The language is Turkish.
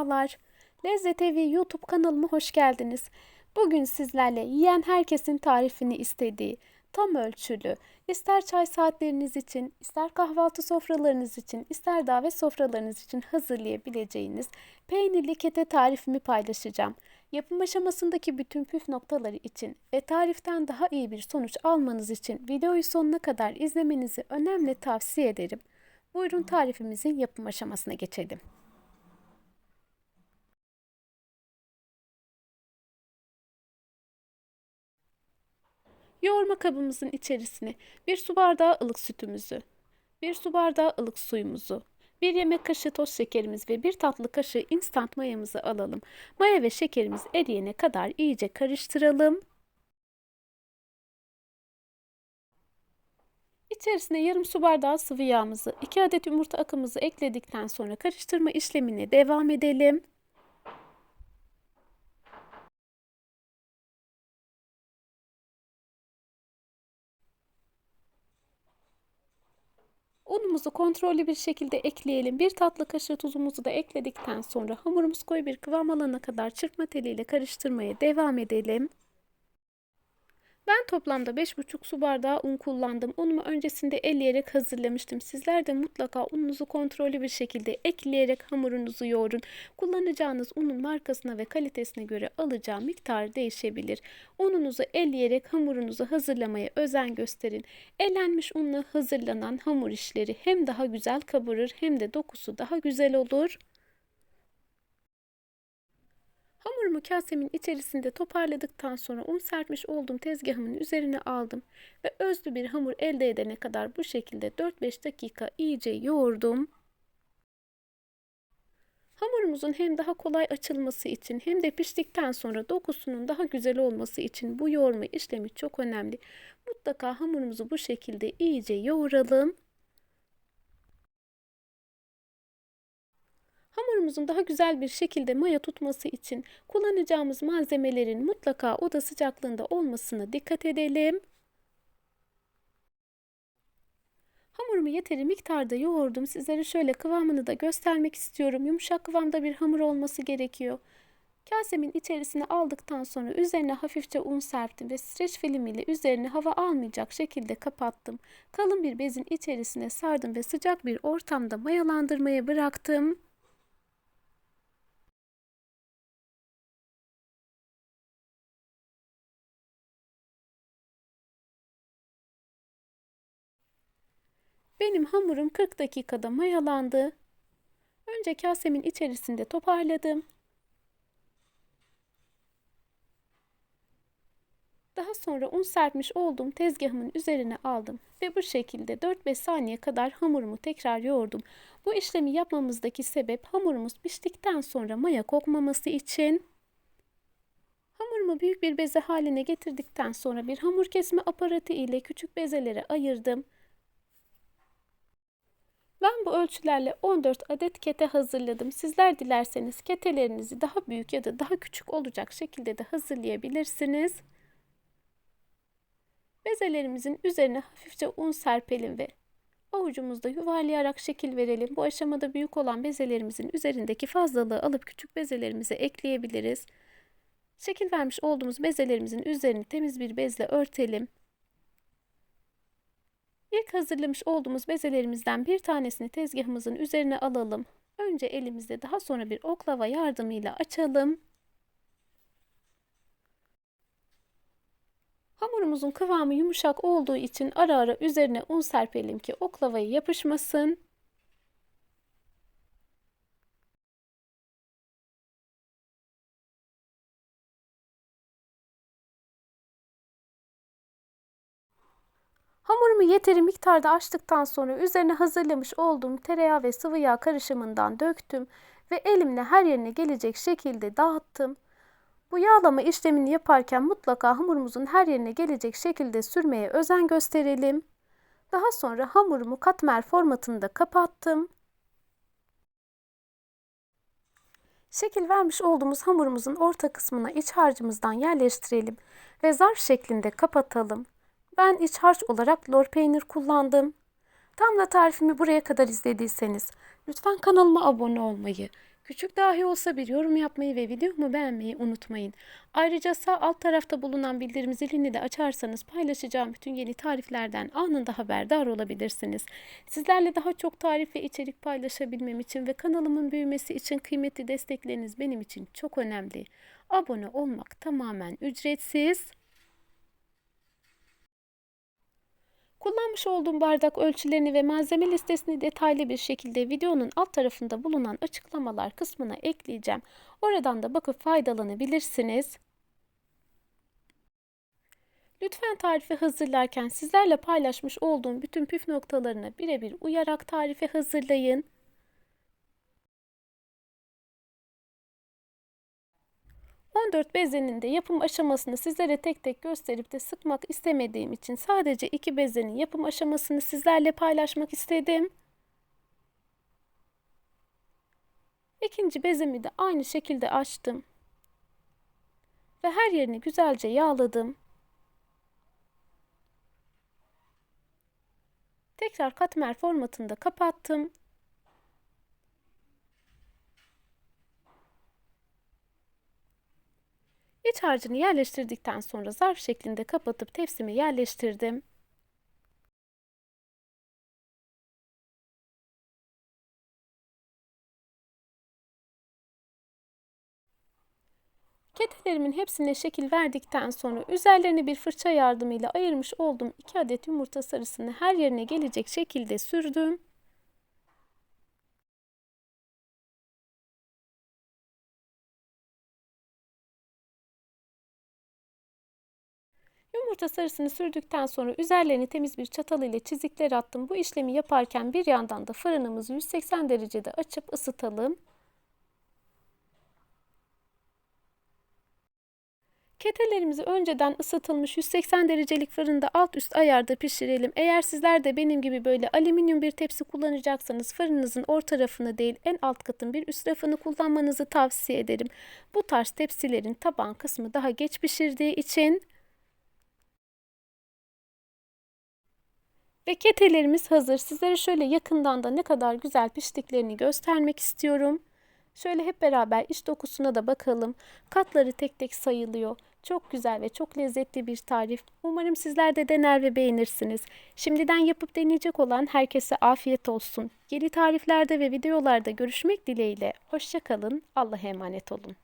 Merhabalar. Lezzet Evi YouTube kanalıma hoş geldiniz. Bugün sizlerle yiyen herkesin tarifini istediği tam ölçülü, ister çay saatleriniz için, ister kahvaltı sofralarınız için, ister davet sofralarınız için hazırlayabileceğiniz peynirli kete tarifimi paylaşacağım. Yapım aşamasındaki bütün püf noktaları için ve tariften daha iyi bir sonuç almanız için videoyu sonuna kadar izlemenizi önemli tavsiye ederim. Buyurun tarifimizin yapım aşamasına geçelim. Yoğurma kabımızın içerisine bir su bardağı ılık sütümüzü, bir su bardağı ılık suyumuzu, bir yemek kaşığı toz şekerimiz ve bir tatlı kaşığı instant mayamızı alalım. Maya ve şekerimiz eriyene kadar iyice karıştıralım. İçerisine yarım su bardağı sıvı yağımızı, 2 adet yumurta akımızı ekledikten sonra karıştırma işlemine devam edelim. Unumuzu kontrollü bir şekilde ekleyelim. Bir tatlı kaşığı tuzumuzu da ekledikten sonra hamurumuz koyu bir kıvam alana kadar çırpma teliyle karıştırmaya devam edelim. Ben toplamda 5,5 su bardağı un kullandım. Unumu öncesinde elleyerek hazırlamıştım. Sizler de mutlaka ununuzu kontrollü bir şekilde ekleyerek hamurunuzu yoğurun. Kullanacağınız unun markasına ve kalitesine göre alacağı miktar değişebilir. Ununuzu elleyerek hamurunuzu hazırlamaya özen gösterin. Elenmiş unla hazırlanan hamur işleri hem daha güzel kabarır hem de dokusu daha güzel olur. Hamurumu kasemin içerisinde toparladıktan sonra un serpmiş olduğum tezgahımın üzerine aldım ve özlü bir hamur elde edene kadar bu şekilde 4-5 dakika iyice yoğurdum. Hamurumuzun hem daha kolay açılması için hem de piştikten sonra dokusunun daha güzel olması için bu yoğurma işlemi çok önemli. Mutlaka hamurumuzu bu şekilde iyice yoğuralım. Hamurumuzun daha güzel bir şekilde maya tutması için kullanacağımız malzemelerin mutlaka oda sıcaklığında olmasına dikkat edelim. Hamurumu yeteri miktarda yoğurdum. Sizlere şöyle kıvamını da göstermek istiyorum. Yumuşak kıvamda bir hamur olması gerekiyor. Kasemin içerisine aldıktan sonra üzerine hafifçe un serptim ve streç film ile üzerine hava almayacak şekilde kapattım. Kalın bir bezin içerisine sardım ve sıcak bir ortamda mayalandırmaya bıraktım. Benim hamurum 40 dakikada mayalandı. Önce kasemin içerisinde toparladım. Daha sonra un serpmiş olduğum tezgahımın üzerine aldım ve bu şekilde 4-5 saniye kadar hamurumu tekrar yoğurdum. Bu işlemi yapmamızdaki sebep hamurumuz piştikten sonra maya kokmaması için. Hamurumu büyük bir beze haline getirdikten sonra bir hamur kesme aparatı ile küçük bezelere ayırdım. Ben bu ölçülerle 14 adet kete hazırladım. Sizler dilerseniz ketelerinizi daha büyük ya da daha küçük olacak şekilde de hazırlayabilirsiniz. Bezelerimizin üzerine hafifçe un serpelim ve avucumuzda yuvarlayarak şekil verelim. Bu aşamada büyük olan bezelerimizin üzerindeki fazlalığı alıp küçük bezelerimize ekleyebiliriz. Şekil vermiş olduğumuz bezelerimizin üzerini temiz bir bezle örtelim. İlk hazırlamış olduğumuz bezelerimizden bir tanesini tezgahımızın üzerine alalım. Önce elimizde daha sonra bir oklava yardımıyla açalım. Hamurumuzun kıvamı yumuşak olduğu için ara ara üzerine un serpelim ki oklavaya yapışmasın. Hamurumu yeteri miktarda açtıktan sonra üzerine hazırlamış olduğum tereyağı ve sıvı yağ karışımından döktüm ve elimle her yerine gelecek şekilde dağıttım. Bu yağlama işlemini yaparken mutlaka hamurumuzun her yerine gelecek şekilde sürmeye özen gösterelim. Daha sonra hamurumu katmer formatında kapattım. Şekil vermiş olduğumuz hamurumuzun orta kısmına iç harcımızdan yerleştirelim ve zarf şeklinde kapatalım. Ben iç harç olarak lor peynir kullandım. Tam da tarifimi buraya kadar izlediyseniz lütfen kanalıma abone olmayı, Küçük dahi olsa bir yorum yapmayı ve videomu beğenmeyi unutmayın. Ayrıca sağ alt tarafta bulunan bildirim zilini de açarsanız paylaşacağım bütün yeni tariflerden anında haberdar olabilirsiniz. Sizlerle daha çok tarif ve içerik paylaşabilmem için ve kanalımın büyümesi için kıymetli destekleriniz benim için çok önemli. Abone olmak tamamen ücretsiz. Kullanmış olduğum bardak ölçülerini ve malzeme listesini detaylı bir şekilde videonun alt tarafında bulunan açıklamalar kısmına ekleyeceğim. Oradan da bakıp faydalanabilirsiniz. Lütfen tarifi hazırlarken sizlerle paylaşmış olduğum bütün püf noktalarına birebir uyarak tarifi hazırlayın. 14 bezenin de yapım aşamasını sizlere tek tek gösterip de sıkmak istemediğim için sadece iki bezenin yapım aşamasını sizlerle paylaşmak istedim. İkinci bezemi de aynı şekilde açtım. Ve her yerini güzelce yağladım. Tekrar katmer formatında kapattım. İç harcını yerleştirdikten sonra zarf şeklinde kapatıp tepsime yerleştirdim. Ketelerimin hepsine şekil verdikten sonra üzerlerine bir fırça yardımıyla ayırmış olduğum 2 adet yumurta sarısını her yerine gelecek şekilde sürdüm. Yumurta sarısını sürdükten sonra üzerlerini temiz bir çatal ile çizikler attım. Bu işlemi yaparken bir yandan da fırınımızı 180 derecede açıp ısıtalım. Ketelerimizi önceden ısıtılmış 180 derecelik fırında alt üst ayarda pişirelim. Eğer sizler de benim gibi böyle alüminyum bir tepsi kullanacaksanız fırınınızın orta rafını değil en alt katın bir üst rafını kullanmanızı tavsiye ederim. Bu tarz tepsilerin taban kısmı daha geç pişirdiği için Ve ketelerimiz hazır. Sizlere şöyle yakından da ne kadar güzel piştiklerini göstermek istiyorum. Şöyle hep beraber iç dokusuna da bakalım. Katları tek tek sayılıyor. Çok güzel ve çok lezzetli bir tarif. Umarım sizler de dener ve beğenirsiniz. Şimdiden yapıp deneyecek olan herkese afiyet olsun. Yeni tariflerde ve videolarda görüşmek dileğiyle. Hoşçakalın. Allah'a emanet olun.